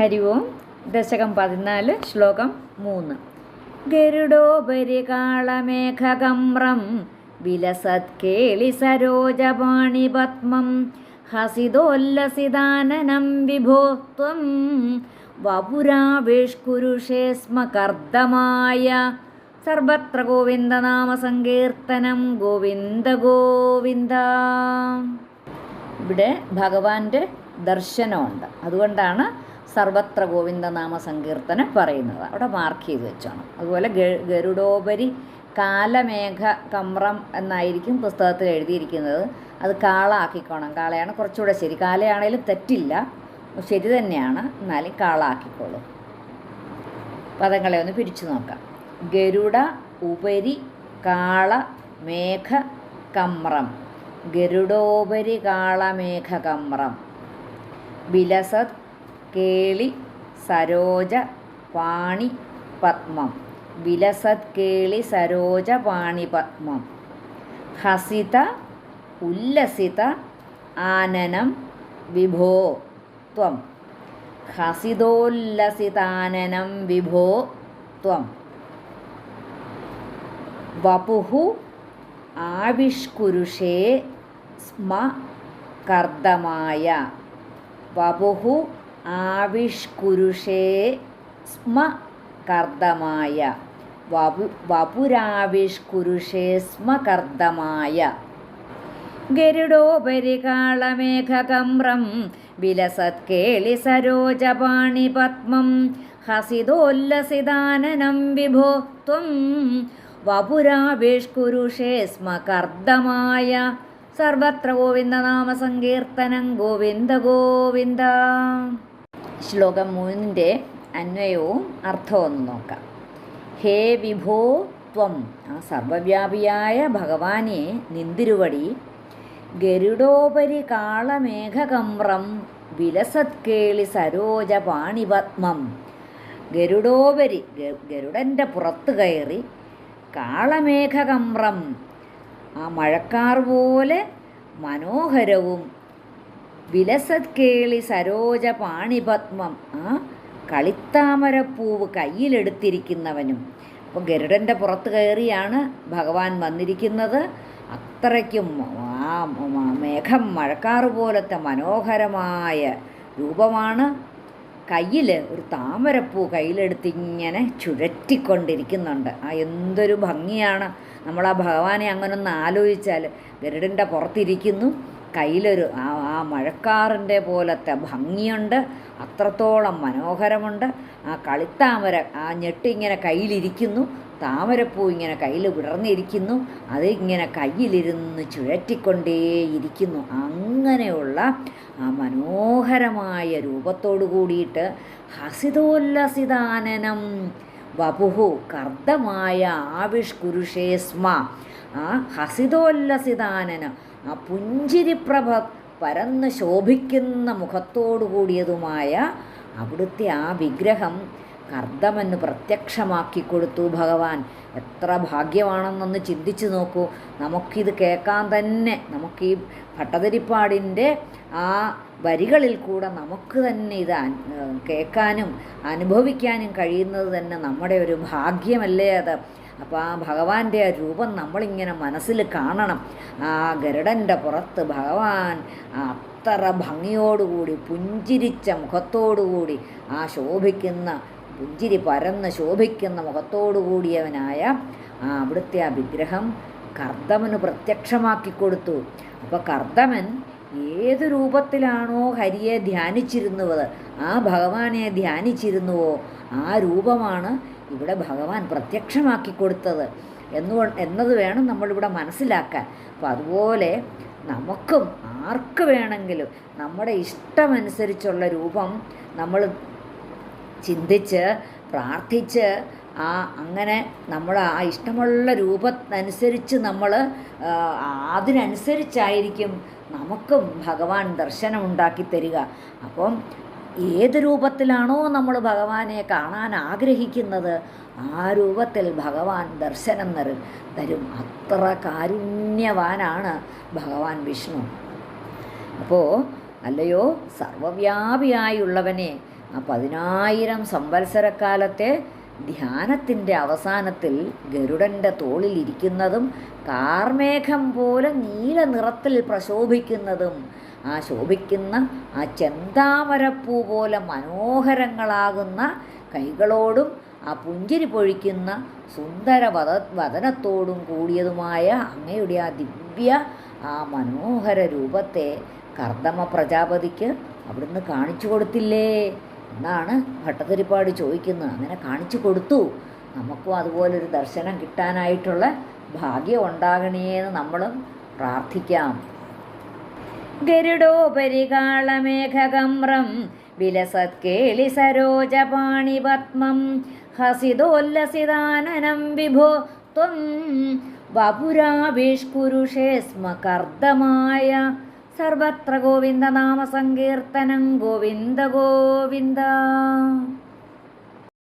ഹരി ഓം ദശകം പതിനാല് ശ്ലോകം മൂന്ന്. ഗരുഡോപരികാളമേഘകമ്രം വിലസത് കേളി സരോജപാണി പത്മം ഹസിതോല്ലസിതാനനം വിഭോത്വം വപുരാവിഷ്കുരുഷേ സ്മ കർദ്ദമായ സർവത്ര ഗോവിന്ദനാമ സങ്കീർത്തനം ഗോവിന്ദ ഗോവിന്ദ. ഇവിടെ ഭഗവാന്റെ ദർശനമുണ്ട്. അതുകൊണ്ടാണ് സർവത്ര ഗോവിന്ദനാമ സങ്കീർത്തനം പറയുന്നത്. അവിടെ മാർക്ക് ചെയ്ത് വെച്ചാണ്. അതുപോലെ ഗരുഡോപരി കാലമേഘ കമ്രം എന്നായിരിക്കും പുസ്തകത്തിൽ എഴുതിയിരിക്കുന്നത്. അത് കാള ആക്കിക്കോണം കാളയാണ് കുറച്ചുകൂടെ ശരി. കാലയാണേലും തെറ്റില്ല. ശരി തന്നെയാണ്. എന്നാലും കാള ആക്കിക്കോളും പദങ്ങളെ ഒന്ന് പിരിച്ചു നോക്കാം. ഗരുഡ ഉപരി കാള മേഘ കമ്രം. ഗരുഡോപരി കാളമേഘ കമ്രം. വിലസത് കേളി സരോജ പാണി പത്മം. വിലസത് കേളി സരോജ പാണി പത്മം. ഹസിത ഉല്ലസിത ആനനം വിഭോ ത്വം. ഹസിതോല്ലസിതാനനം വിഭോ ത്വം. വപുഹു ആവിഷ്കുരുഷേ സ്മ കർദ്ദമായ. വപുഹു ആവിഷ്കുരുഷേ സ്മ കർദ്ദമായ. വപു വപുരാവിഷ്കുരുഷേ സ്മ കർദ്ദമായ. ഗരുഡോപരികാളമേഘകമ്രം വിലസത്കേളി സരോജപാണി പത്മം ഹസിതോല്ലസിതാനനം വിഭോ ത്വം വപുരാവിഷ്കുരുഷേ സ്മ കർദ്ദമായ ഗോവിന്ദ നാമ സങ്കീർത്തനം ഗോവിന്ദ. ഗോവിന്ദ ശ്ലോകം മൂന്നിന്റെ അന്വയവും അർത്ഥവും നോക്കാം. ഹേ വിഭോ ത്വം ആ സർവവ്യാപിയായ ഭഗവാനെ നിന്തിരുവടി. ഗരുഡോപരി കാളമേഘകമ്രം വിലസത്കേളി സരോജ പാണിപത്മം. ഗരുഡോപരി ഗരുഡന്റെ പുറത്ത് കയറി കാളമേഘകമ്രം ആ മഴക്കാർ പോലെ മനോഹരവും വിലസത്കേളി സരോജ പാണിപത്മം ആ കളിത്താമരപ്പൂവ് കയ്യിലെടുത്തിരിക്കുന്നവനും. അപ്പോൾ ഗരുഡന്റെ പുറത്ത് കയറിയാണ് ഭഗവാൻ വന്നിരിക്കുന്നത്. അത്രയ്ക്കും ആ മേഘം മഴക്കാറ് പോലത്തെ മനോഹരമായ രൂപമാണ്. കയ്യിൽ ഒരു താമരപ്പൂ കയ്യിലെടുത്ത് ഇങ്ങനെ ചുഴറ്റിക്കൊണ്ടിരിക്കുന്നുണ്ട്. ആ എന്തൊരു ഭംഗിയാണ്. നമ്മൾ ആ ഭഗവാനെ അങ്ങനെ ഒന്ന് ആലോചിച്ചാൽ ഗരുഡന്റെ പുറത്തിരിക്കുന്നു. കയ്യിലൊരു ആ ആ മഴക്കാറിന്റെ പോലത്തെ ഭംഗിയുണ്ട് അത്രത്തോളം മനോഹരമുണ്ട്. ആ കളിത്താമര ആ ഞെട്ടിങ്ങനെ കയ്യിലിരിക്കുന്നു താമരപ്പൂ ഇങ്ങനെ കയ്യിൽ വിടർന്നിരിക്കുന്നു അത് ഇങ്ങനെ കയ്യിലിരുന്ന് ചുഴറ്റിക്കൊണ്ടേയിരിക്കുന്നു. അങ്ങനെയുള്ള ആ മനോഹരമായ രൂപത്തോടു കൂടിയിട്ട് ഹസിതോല്ലസിതാനനം വപുഹു കർദ്ദമായ ആവിഷ്കുരുഷേസ്മ ആ ഹസിതോല്ലസിതാനനം ആ പുഞ്ചിരിപ്രഭ പരന്ന് ശോഭിക്കുന്ന മുഖത്തോടു കൂടിയതുമായ അവിടുത്തെ ആ വിഗ്രഹം കർദ്ദമെന്ന് പ്രത്യക്ഷമാക്കി കൊടുത്തു ഭഗവാൻ. എത്ര ഭാഗ്യമാണെന്നൊന്ന് ചിന്തിച്ചു നോക്കൂ. നമുക്കിത് കേൾക്കാൻ തന്നെ നമുക്ക് ഈ ഭട്ടതിരിപ്പാടിന്റെ ആ വരികളിൽ കൂടെ നമുക്ക് തന്നെ ഇത് കേൾക്കാനും അനുഭവിക്കാനും കഴിയുന്നത് തന്നെ നമ്മുടെ ഒരു ഭാഗ്യമല്ലേ അത്? അപ്പോൾ ആ ഭഗവാന്റെ ആ രൂപം നമ്മളിങ്ങനെ മനസ്സിൽ കാണണം. ആ ഗരുഡന്റെ പുറത്ത് ഭഗവാൻ അത്ര ഭംഗിയോടുകൂടി പുഞ്ചിരിച്ച മുഖത്തോടുകൂടി ആ ശോഭിക്കുന്ന പുഞ്ചിരി പരന്ന് ശോഭിക്കുന്ന മുഖത്തോടു കൂടിയവനായ ആ അവിടുത്തെ ആ വിഗ്രഹം കർദ്ദമന് പ്രത്യക്ഷമാക്കി കൊടുത്തു. അപ്പോൾ കർദ്ദമൻ ഏത് രൂപത്തിലാണോ ഹരിയെ ധ്യാനിച്ചിരുന്നത് ആ ഭഗവാനെ ധ്യാനിച്ചിരുന്നുവോ ആ രൂപമാണ് ഇവിടെ ഭഗവാൻ പ്രത്യക്ഷമാക്കി കൊടുത്തത്. എന്നു എന്നത് വേണം നമ്മളിവിടെ മനസ്സിലാക്കാൻ. അപ്പോൾ അതുപോലെ നമുക്കും ആർക്ക് വേണമെങ്കിലും നമ്മുടെ ഇഷ്ടമനുസരിച്ചുള്ള രൂപം നമ്മൾ ചിന്തിച്ച് പ്രാർത്ഥിച്ച് ആ അങ്ങനെ നമ്മൾ ആ ഇഷ്ടമുള്ള രൂപത്തിനനുസരിച്ച് നമ്മൾ അതിനനുസരിച്ചായിരിക്കും നമുക്കും ഭഗവാൻ ദർശനം ഉണ്ടാക്കി തരിക. അപ്പം ഏത് രൂപത്തിലാണോ നമ്മൾ ഭഗവാനെ കാണാൻ ആഗ്രഹിക്കുന്നത് ആ രൂപത്തിൽ ഭഗവാൻ ദർശനം നിറ തരും. അത്ര കാരുണ്യവാനാണ് ഭഗവാൻ വിഷ്ണു. അപ്പോൾ അല്ലയോ സർവവ്യാപിയായുള്ളവനെ ആ പതിനായിരം സംവത്സരക്കാലത്തെ ധ്യാനത്തിന്റെ അവസാനത്തിൽ ഗരുഡന്റെ തോളിലിരിക്കുന്നതും കാർമേഘം പോലെ നീല നിറത്തിൽ പ്രശോഭിക്കുന്നതും ആ ശോഭിക്കുന്ന ആ ചെന്താമരപ്പൂ പോലെ മനോഹരങ്ങളാകുന്ന കൈകളോടും ആ പുഞ്ചിരി പൊഴിക്കുന്ന സുന്ദര വത വദനത്തോടും കൂടിയതുമായ അങ്ങയുടെ ആ ദിവ്യ ആ മനോഹര രൂപത്തെ കർദമ പ്രജാപതിക്ക് അവിടുന്ന് കാണിച്ചു കൊടുത്തില്ലേ? എന്നാണ് ഭട്ടതിരിപ്പാട് ചോദിക്കുന്നത്. അങ്ങനെ കാണിച്ചു കൊടുത്തു. നമുക്കും അതുപോലൊരു ദർശനം കിട്ടാനായിട്ടുള്ള ഭാഗ്യം ഉണ്ടാകണേന്ന് നമ്മളും പ്രാർത്ഥിക്കാം. ഗരുഡോപരികാളമേഘകമ്രം വിലസത്കേളി സരോജപാണിപത്മം ഹസിതോല്ലസിതാനനം വിഭോ ത്വം വപുരാവിഷ്കുരുഷേ സ്മ കർദ്ദമായ സർവത്ര ഗോവിന്ദ നാമസങ്കീർത്തനം ഗോവിന്ദ ഗോവിന്ദ.